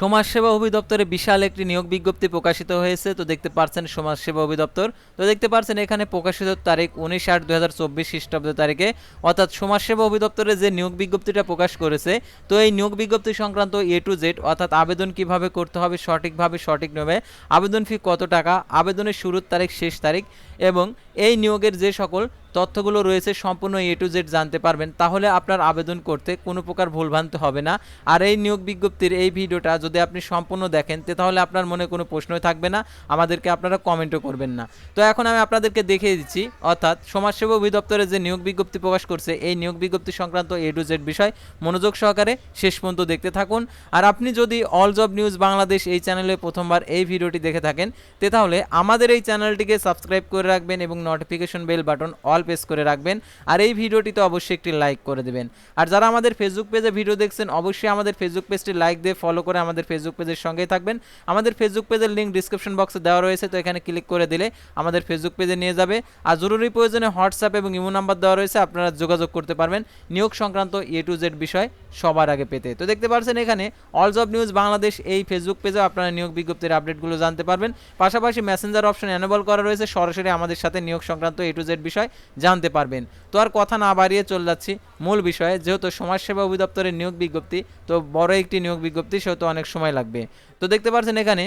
সমাজসেবা অভিদপ্তরে বিশাল একটি নিয়োগ বিজ্ঞপ্তি প্রকাশিত হয়েছে। তো দেখতে পাচ্ছেন সমাজসেবা অভিদপ্তর তো দেখতে পাচ্ছেন এখানে প্রকাশিত তারিখ উনিশ আট দু হাজার চব্বিশ খ্রিস্টাব্দ তারিখে। অর্থাৎ সমাজসেবা অভিদপ্তরে যে নিয়োগ বিজ্ঞপ্তিটা প্রকাশ করেছে, তো এই নিয়োগ বিজ্ঞপ্তি সংক্রান্ত এ টু জেড অর্থাৎ আবেদন কীভাবে করতে হবে সঠিকভাবে, সঠিক নিয়মে, আবেদন ফি কত টাকা, আবেদনের শুরুর তারিখ, শেষ তারিখ, এবং এই নিয়োগের যে সকল তথ্যগুলো রয়েছে, সম্পূর্ণ এ টু জেড জানতে পারবেন। তাহলে আপনার আবেদন করতে কোনো প্রকার ভুলভ্রান্তি হবে না। আর এই নিয়োগ বিজ্ঞপ্তির এই ভিডিওটা যদি আপনি সম্পূর্ণ দেখেন তাহলে আপনার মনে কোনো প্রশ্নই থাকবে না। আমাদেরকে আপনারা কমেন্টও করবেন না। তো এখন আমি আপনাদেরকে দেখিয়ে দিচ্ছি, অর্থাৎ সমাজসেবা অধিদপ্তরে যে নিয়োগ বিজ্ঞপ্তি প্রকাশ করছে, এই নিয়োগ বিজ্ঞপ্তি সংক্রান্ত এ টু জেড বিষয় মনোযোগ সহকারে শেষ পর্যন্ত দেখতে থাকুন। আর আপনি যদি অল জব নিউজ বাংলাদেশ এই চ্যানেলে প্রথমবার এই ভিডিওটি দেখে থাকেন, তে তাহলে আমাদের এই চ্যানেলটিকে সাবস্ক্রাইব করে রাখবেন এবং notification bell button all press করে রাখবেন। আর এই ভিডিওটিতে অবশ্যই একটি লাইক করে দেবেন। আর যারা আমাদের ফেসবুক পেজে ভিডিও দেখছেন, অবশ্যই আমাদের ফেসবুক পেজটি লাইক দিয়ে ফলো করে আমাদের ফেসবুক পেজের সঙ্গেই থাকবেন। আমাদের ফেসবুক পেজের লিঙ্ক ডিসক্রিপশন বক্সে দেওয়া রয়েছে, তো এখানে ক্লিক করে দিলে আমাদের ফেসবুক পেজে নিয়ে যাবে। আর জরুরি প্রয়োজনে হোয়াটসঅ্যাপ এবং ইমো নাম্বার দেওয়া রয়েছে, আপনারা যোগাযোগ করতে পারবেন। নিয়োগ সংক্রান্ত এ টু জেড বিষয় সবার আগে পেতে। তো দেখতে পাচ্ছেন এখানে অল জব নিউজ বাংলাদেশ এই ফেসবুক পেজে আপনারা নিয়োগ বিজ্ঞপ্তির আপডেটগুলো জানতে পারবেন। পাশাপাশি মেসেঞ্জার অপশন এনেবল করা রয়েছে, সরাসরি আমাদের সাথে নিয়োগ সংক্রান্ত এ টু জেড বিষয়। জানতে পারবেন। তো আর কথা না বাড়িয়ে চলে যাচ্ছি। মূল বিষয়ে, যেহেতু সমাজসেবা অধিদপ্তরের নিয়োগ বিজ্ঞপ্তি, তো বড় একটি নিয়োগ বিজ্ঞপ্তি, সেহেতু অনেক সময় লাগবে। তো দেখতে পাচ্ছেন এখানে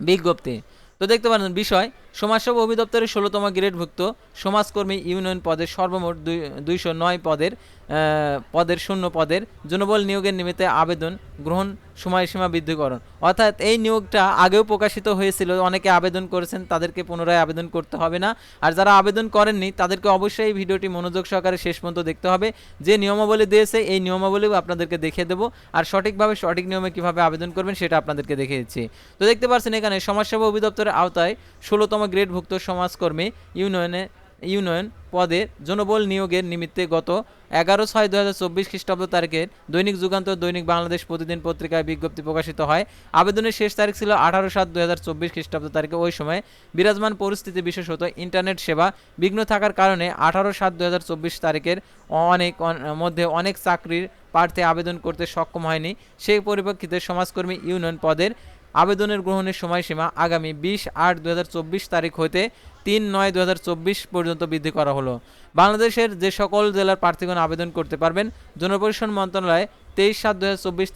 বিজ্ঞপ্তি। তো দেখতে পারছেন বিষয় সমাজসেবা অধিদপ্তরের ষোলোতম গ্রেডভুক্ত সমাজকর্মী ইউনিয়ন পদের সর্বমোট দুই, দুইশো নয় পদের পদের শূন্য পদের জনবল নিয়োগের নিমিত্তে আবেদন গ্রহণ সময়সীমা বৃদ্ধিকরণ। অর্থাৎ এই নিয়োগটা আগেও প্রকাশিত হয়েছিল, অনেকে আবেদন করেছেন, তাদেরকে পুনরায় আবেদন করতে হবে না। আর যারা আবেদন করেননি, তাদেরকে অবশ্যই এই ভিডিওটি মনোযোগ সহকারে শেষ পর্যন্ত দেখতে হবে। যে নিয়মাবলী দিয়েছে, এই নিয়মাবলীও আপনাদেরকে দেখিয়ে দেবো। আর সঠিকভাবে সঠিক নিয়মে কীভাবে আবেদন করবেন, সেটা আপনাদেরকে দেখিয়ে দিচ্ছি। তো দেখতে পাচ্ছেন এখানে সমাজসেবা অধিদপ্তরের আওতায় ষোলোতম গ্রেডভুক্ত সমাজকর্মী ইউনিয়নে, ইউনিয়ন পদে জনবল নিয়োগের নিমিত্তে গত এগারো ছয় দু হাজার চব্বিশ খ্রিস্টাব্দ তারিখের দৈনিক যুগান্তর, দৈনিক বাংলাদেশ প্রতিদিন পত্রিকায় বিজ্ঞপ্তি প্রকাশিত হয়। আবেদনের শেষ তারিখ ছিল আঠারো সাত দু হাজার চব্বিশ খ্রিস্টাব্দ তারিখে। ওই সময় বিরাজমান পরিস্থিতি বিশেষত ইন্টারনেট সেবা। বিঘ্ন থাকার কারণে আঠারো সাত দু হাজার চব্বিশ তারিখের অনেক মধ্যে অনেক চাকরির প্রার্থী আবেদন করতে সক্ষম হয়নি। সেই পরিপ্রেক্ষিতে সমাজকর্মী ইউনিয়ন পদের আবেদনের গ্রহণের সময়সীমা আগামী বিশ আট দু তারিখ হইতে তিন নয় দু পর্যন্ত বৃদ্ধি করা হলো। বাংলাদেশের যে সকল জেলার প্রার্থীগণ আবেদন করতে পারবেন, জনপরিষদ মন্ত্রণালয় তেইশ সাত দু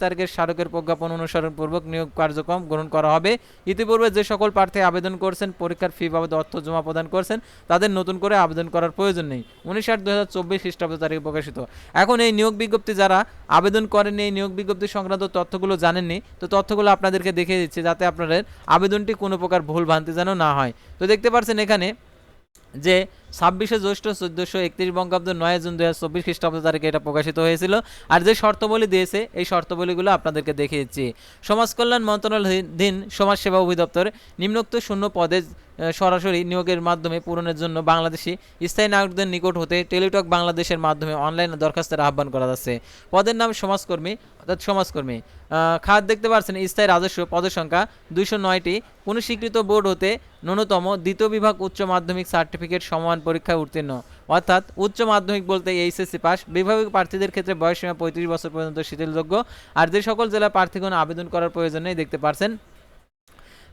তারিখের স্মারকের প্রজ্ঞাপন অনুসরণপূর্বক নিয়োগ কার্যক্রম গ্রহণ করা হবে। ইতিপূর্বে যে সকল প্রার্থী আবেদন করছেন, পরীক্ষার ফি বাবদ অর্থ জমা প্রদান করছেন, তাদের নতুন করে আবেদন করার প্রয়োজন নেই। উনিশ আট দু হাজার চব্বিশ খ্রিস্টাব্দ তারিখে প্রকাশিত। এখন এই নিয়োগ বিজ্ঞপ্তি যারা আবেদন করেননি, এই নিয়োগ বিজ্ঞপ্তি সংক্রান্ত তথ্যগুলো জানেননি, তো তথ্যগুলো আপনাদেরকে দেখিয়ে দিচ্ছে যাতে আপনাদের আবেদনটি কোনো প্রকার ভুল ভ্রান্তি যেন না হয়। তো দেখতে পাচ্ছেন এখানে যে ছাব্বিশে জ্যৈষ্ঠ চোদ্দশো একত্রিশ বঙ্গাব্দ নয় জুন দু হাজার চব্বিশ খ্রিস্টাব্দ তারিখে এটা প্রকাশিত হয়েছিল। আর যে শর্তবলী দিয়েছে, এই শর্তবলীগুলো আপনাদেরকে দেখিয়েছি। সমাজ কল্যাণ মন্ত্রণালয়ধীন সমাজসেবা অধিদপ্তর নিম্নোক্ত শূন্য পদে সরাসরি নিয়োগের মাধ্যমে পূরণের জন্য বাংলাদেশি স্থায়ী নাগরিকদের নিকট হতে টেলিটক বাংলাদেশের মাধ্যমে অনলাইন দরখাস্তের আহ্বান করা যাচ্ছে। পদের নাম সমাজকর্মী, অর্থাৎ সমাজকর্মী। খাত দেখতে পাচ্ছেন, স্থায়ী রাজস্ব পদের সংখ্যা দুইশো নয়টি। কোনো স্বীকৃত বোর্ড হতে ন্যূনতম দ্বিতীয় বিভাগ উচ্চ মাধ্যমিক সার্টিফিকেট সমান পরীক্ষায় উত্তীর্ণ। অর্থাৎ উচ্চ মাধ্যমিক বলতে এইচএসসি পাস। বিভাগীয় প্রার্থীদের ক্ষেত্রে বয়সসীমা পঁয়ত্রিশ বছর পর্যন্ত শিথিলযোগ্য। আর যে সকল জেলা প্রার্থীগণ আবেদন করার প্রয়োজন নেই, দেখতে পারছেন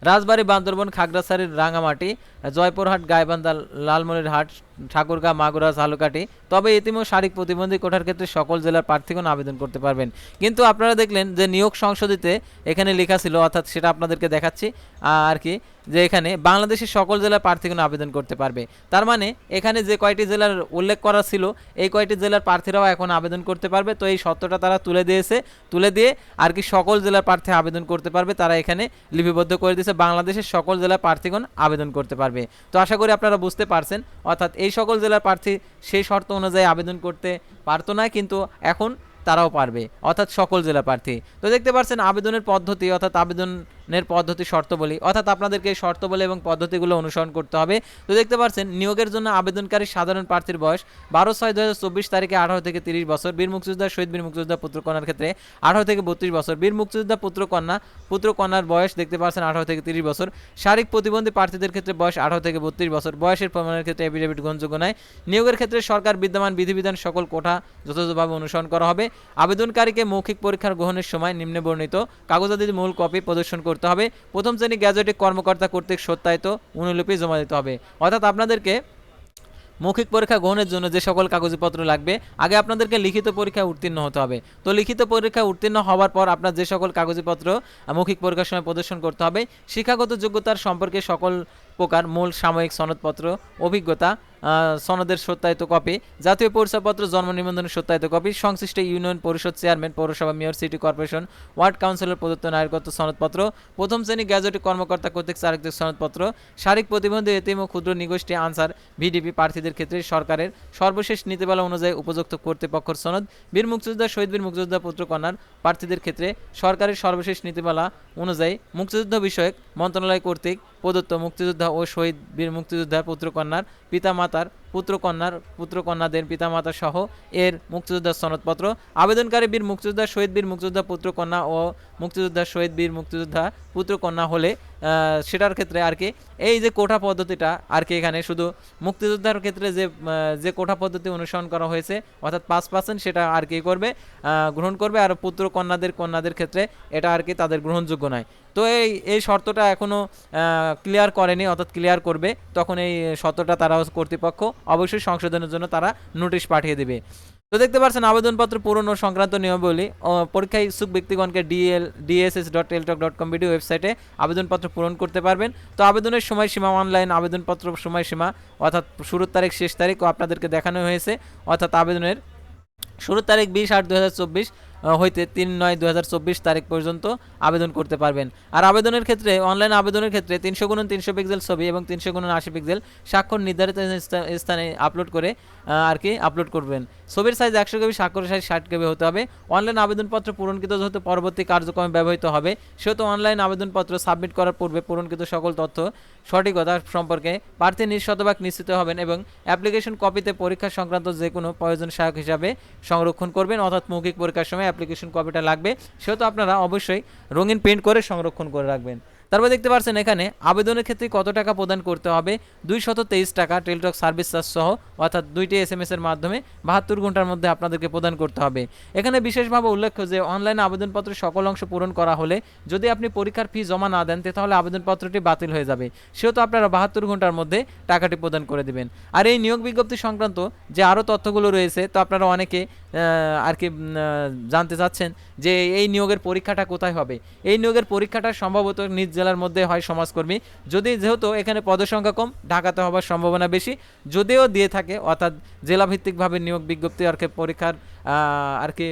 রাজবাড়ী বান্দরবন খাগড়াছড়ির রাঙামাটি জয়পুরহাট গাইবান্ধা লালমনিরহাট ঠাকুরগাঁ, মাগুরা, ঝালুকাঠি, তবে ও শারীরিক প্রতিবন্ধী কোটার ক্ষেত্রে সকল জেলার প্রার্থীগণ আবেদন করতে পারবেন। কিন্তু আপনারা দেখলেন যে নিয়োগ সংশোধিতে এখানে লেখা ছিল, অর্থাৎ সেটা আপনাদেরকে দেখাচ্ছি, আর কি, যে এখানে বাংলাদেশের সকল জেলার প্রার্থীগণ আবেদন করতে পারবে। তার মানে এখানে যে কয়টি জেলার উল্লেখ করা ছিল, এই কয়টি জেলার প্রার্থীরাও এখন আবেদন করতে পারবে। তো এই সত্যটা তারা তুলে দিয়েছে, তুলে দিয়ে আর কি সকল জেলার প্রার্থী আবেদন করতে পারবে, তারা এখানে লিপিবদ্ধ করে দিয়েছে। বাংলাদেশের সকল জেলার প্রার্থীগণ আবেদন করতে পারবে। তো আশা করি আপনারা বুঝতে পারছেন, অর্থাৎ এই সকল জেলার প্রার্থী সেই শর্ত অনুযায়ী আবেদন করতে পারতো না, কিন্তু এখন তারাও পারবে, অর্থাৎ সকল জেলা প্রার্থী। তো দেখতে পাচ্ছেন, আবেদনের পদ্ধতি, অর্থাৎ আবেদন আবেদনের পদ্ধতি শর্তাবলী অর্থাৎ আপনাদেরকে এই শর্তাবলী এবং পদ্ধতিগুলো অনুসরণ করতে হবে। তো দেখতে পাচ্ছেন, নিয়োগের জন্য আবেদনকারী সাধারণ প্রার্থীর বয়স বারো ছয় দু তারিখে আঠারো থেকে তিরিশ বছর। বীর মুক্তিযোদ্ধা, শহীদ বীর মুক্তিযোদ্ধা পুত্রকন্যার ক্ষেত্রে আঠারো থেকে বত্রিশ বছর। বীর মুক্তিযোদ্ধা পুত্রকন্যা পুত্রকন্যার বয়স দেখতে পাচ্ছেন আঠারো থেকে তিরিশ বছর। শারীরিক প্রতিবন্ধী প্রার্থীদের ক্ষেত্রে বয়স আঠারো থেকে বত্রিশ বছর। বয়সের প্রমাণের ক্ষেত্রে এফিডেভিট গ্রহণযোগ্য নয়। নিয়োগের ক্ষেত্রে সরকার বিদ্যমান বিধিবিধান সকল কোঠা যথাযথভাবে অনুসরণ করা হবে। আবেদনকারীকে মৌখিক পরীক্ষার গ্রহণের সময় নিম্নে বর্ণিত কাগজাদির মূল কপি প্রদর্শন করতে হবে। প্রথম শ্রেণি গ্যাজেটিক কর্মকর্তা কর্তৃক সত্যায়িত অনুলিপি জমা দিতে হবে। অর্থাৎ আপনাদেরকে মৌখিক পরীক্ষা গ্রহণের জন্য যে সকল কাগজপত্র লাগবে, আগে আপনাদেরকে লিখিত পরীক্ষা উত্তীর্ণ হতে হবে। তো লিখিত পরীক্ষায় উত্তীর্ণ হওয়ার পর আপনার যে সকল কাগজপত্র মৌখিক পরীক্ষার সময় প্রদর্শন করতে হবে। শিক্ষাগত যোগ্যতার সম্পর্কে সকল প্রকার মূল সাময়িক সনদপত্র, অভিজ্ঞতা সনদের সত্যায়িত কপি, জাতীয় পরিচয়পত্র, জন্ম নিবন্ধনের সত্যায়িত কপি, সংশ্লিষ্ট ইউনিয়ন পরিষদ চেয়ারম্যান, পৌরসভা, mayor, city corporation, ward councillor, প্রদত্ত নাগরিকত্ব সনদপত্র, প্রথম শ্রেণি গ্যাজেটিক কর্মকর্তা কর্তৃক চারিত্রিক সনদপত্র, শারীরিক প্রতিবন্ধী, এতিম ও ক্ষুদ্র নিগোষ্ঠী আনসার, ভিডিপি প্রার্থীদের ক্ষেত্রে সরকারের সর্বশেষ নীতিমালা অনুযায়ী উপযুক্ত কর্তৃপক্ষের সনদ, বীর মুক্তিযোদ্ধা, শহীদ বীর মুক্তিযোদ্ধা, পুত্র কন্যার প্রার্থীদের ক্ষেত্রে সরকারের সর্বশেষ নীতিমালা অনুযায়ী মুক্তিযুদ্ধ বিষয়ক মন্ত্রণালয় কর্তৃক প্রদত্ত মুক্তিযোদ্ধা ও শহীদ বীর মুক্তিযোদ্ধার পুত্রকন্যার matar পুত্রকন্যার, পুত্রকন্যাদের পিতামাতা সহ এর মুক্তিযোদ্ধার সনদপত্র। আবেদনকারী বীর মুক্তিযোদ্ধা, শহীদ বীর মুক্তিযোদ্ধা পুত্রকন্যা ও মুক্তিযোদ্ধা, শহীদ বীর মুক্তিযোদ্ধা পুত্রকন্যা হলে সেটার ক্ষেত্রে আর কি, এই যে কোঠা পদ্ধতিটা আর কি এখানে শুধু মুক্তিযোদ্ধার ক্ষেত্রে যে যে কোঠা পদ্ধতি অনুসরণ করা হয়েছে, অর্থাৎ পাঁচ পার্সেন্ট সেটা আর কি করবে গ্রহণ করবে আর পুত্র কন্যাদের কন্যাদের ক্ষেত্রে এটা আর কি তাদের গ্রহণযোগ্য নয়। তো এই এই শর্তটা এখনও ক্লিয়ার করেনি, অর্থাৎ ক্লিয়ার করবে, তখন এই শর্তটা তারা কর্তৃপক্ষ অবশ্যই সংশোধনের জন্য তারা নোটিশ পাঠিয়ে দেবে। তো দেখতে পাচ্ছেন, আবেদনপত্র পূরণ ও সংক্রান্ত নিয়মাবলী পরীক্ষায় ইচ্ছুক ব্যক্তিগণকে DL DSS dot Teletalk dot com video ওয়েবসাইটে আবেদনপত্র পূরণ করতে পারবেন। তো আবেদনের সময়সীমা, অনলাইন আবেদনপত্র সময়সীমা, অর্থাৎ শুরুর তারিখ, শেষ তারিখ আপনাদেরকে দেখানো হয়েছে। অর্থাৎ আবেদনের শুরুর তারিখ বিশ আট দু হাজার চব্বিশ হইতে তিন নয় দু তারিখ পর্যন্ত আবেদন করতে পারবেন। আর আবেদনের ক্ষেত্রে, অনলাইন আবেদনের ক্ষেত্রে তিনশো গুণন তিনশো পিক্সেল ছবি এবং তিনশো গুণন আশি পিক্সেল স্বাক্ষর নির্ধারিত স্থানে আপলোড করে আর কি আপলোড করবেন। ছবির সাইজ একশো কেবি, স্বাক্ষরের সাইজ ষাট কেবি হতে হবে। অনলাইন আবেদনপত্র পূরণকৃত যেহেতু পরবর্তী কার্যক্রমে ব্যবহৃত হবে, সেহেতু অনলাইন আবেদনপত্র সাবমিট করার পূর্বে পূরণকৃত সকল তথ্য সঠিকতা সম্পর্কে প্রার্থী নিজ শতভাগ নিশ্চিত হবেন এবং অ্যাপ্লিকেশন কপিতে পরীক্ষা সংক্রান্ত যে কোনো প্রয়োজন সহায়ক হিসাবে সংরক্ষণ করবেন, অর্থাৎ মৌখিক পরীক্ষার সময় অ্যাপ্লিকেশন কপিটা লাগবে সেহেতু আপনারা অবশ্যই রঙিন প্রিন্ট করে সংরক্ষণ করে রাখবেন। তারপর দেখতে পাচ্ছেন এখানে আবেদনের ক্ষেত্রে কত টাকা প্রদান করতে হবে? দুই শত তেইশ টাকা টেলটক সার্ভিস চার্জ সহ, অর্থাৎ দুইটি এস এম এস এর মাধ্যমে বাহাত্তর ঘণ্টার মধ্যে আপনাদেরকে প্রদান করতে হবে। এখানে বিশেষভাবে উল্লেখ্য যে, অনলাইনে আবেদনপত্র সকল অংশ পূরণ করা হলে যদি আপনি পরীক্ষার ফি জমা না দেন তাহলে আবেদনপত্রটি বাতিল হয়ে যাবে। সেহেতু আপনারা বাহাত্তর ঘণ্টার মধ্যে টাকাটি প্রদান করে দেবেন। আর এই নিয়োগ বিজ্ঞপ্তি সংক্রান্ত যে আরও তথ্যগুলো রয়েছে, তো আপনারা অনেকে আর কি জানতে চাচ্ছেন যে এই নিয়োগের পরীক্ষাটা কোথায় হবে? এই নিয়োগের পরীক্ষাটা সম্ভবত নিজ জেলার মধ্যে হয় সমাজকর্মী। যদি যেহেতু এখানে পদসংখ্যা কম, ঢাকাতে হবার সম্ভাবনা বেশি। যদিও দিয়ে থাকে, অর্থাৎ জেলাভিত্তিকভাবে নিয়োগ বিজ্ঞপ্তি আর কি পরীক্ষার আর কি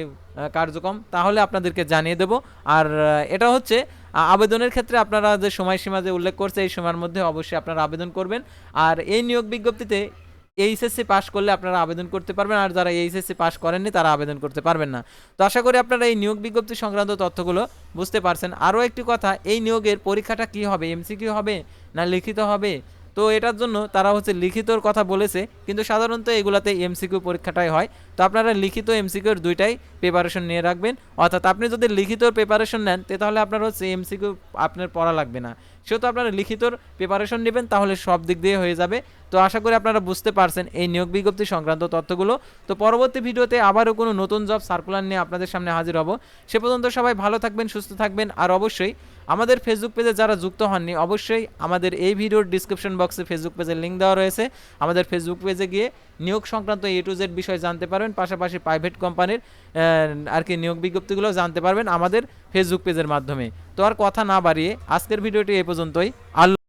কার্যক্রম, তাহলে আপনাদেরকে জানিয়ে দেব। আর এটা হচ্ছে আবেদনের ক্ষেত্রে আপনারা যে সময়সীমা যে উল্লেখ করছে, এই সময়ের মধ্যে অবশ্যই আপনারা আবেদন করবেন। আর এই নিয়োগ বিজ্ঞপ্তিতে এইচএসসি পাশ করলে আপনারা আবেদন করতে পারবেন, আর যারা এইচএসসি পাশ করেননি তারা আবেদন করতে পারবেন না। তো আশা করি আপনারা এই নিয়োগ বিজ্ঞপ্তি সংক্রান্ত তথ্যগুলো বুঝতে পারছেন। আরও একটি কথা, এই নিয়োগের পরীক্ষাটা কি হবে এমসিকিউ হবে না লিখিত হবে? তো এটার জন্য তারা হচ্ছে লিখিতর কথা বলেছে, কিন্তু সাধারণত এগুলাতে এমসিকিউ পরীক্ষাটাই হয়। তো আপনারা লিখিত এমসিকিউর দুইটাই প্রিপারেশন নিয়ে রাখবেন। অর্থাৎ আপনি যদি লিখিতর প্রিপারেশন নেন তাহলে আপনার হচ্ছে এমসিকিউ আপনার পড়া লাগবে না। সেহেতু আপনারা লিখিতর প্রিপারেশন নেবেন, তাহলে সব দিক দিয়ে হয়ে যাবে। তো আশা করি আপনারা বুঝতে পারছেন এই নিয়োগ বিজ্ঞপ্তি সংক্রান্ত তথ্যগুলো। তো পরবর্তী ভিডিওতে আবারও কোনো নতুন জব সার্কুলার নিয়ে আপনাদের সামনে হাজির হব। সে পর্যন্ত সবাই ভালো থাকবেন, সুস্থ থাকবেন, আর অবশ্যই আমাদের ফেসবুক পেজে যারা যুক্ত হননি, অবশ্যই আমাদের এই ভিডিওর ডিসক্রিপশন বক্সে ফেসবুক পেজের লিঙ্ক দেওয়া রয়েছে। আমাদের ফেসবুক পেজে গিয়ে নিয়োগ সংক্রান্ত এ টু জেড বিষয় জানতে পারবেন, পাশাপাশি প্রাইভেট কোম্পানির আর কি নিয়োগ বিজ্ঞপ্তিগুলো জানতে পারবেন আমাদের ফেসবুক পেজের মাধ্যমে। তো আর কথা না বাড়িয়ে আজকের ভিডিওটি এ পর্যন্তই। আল্লাহ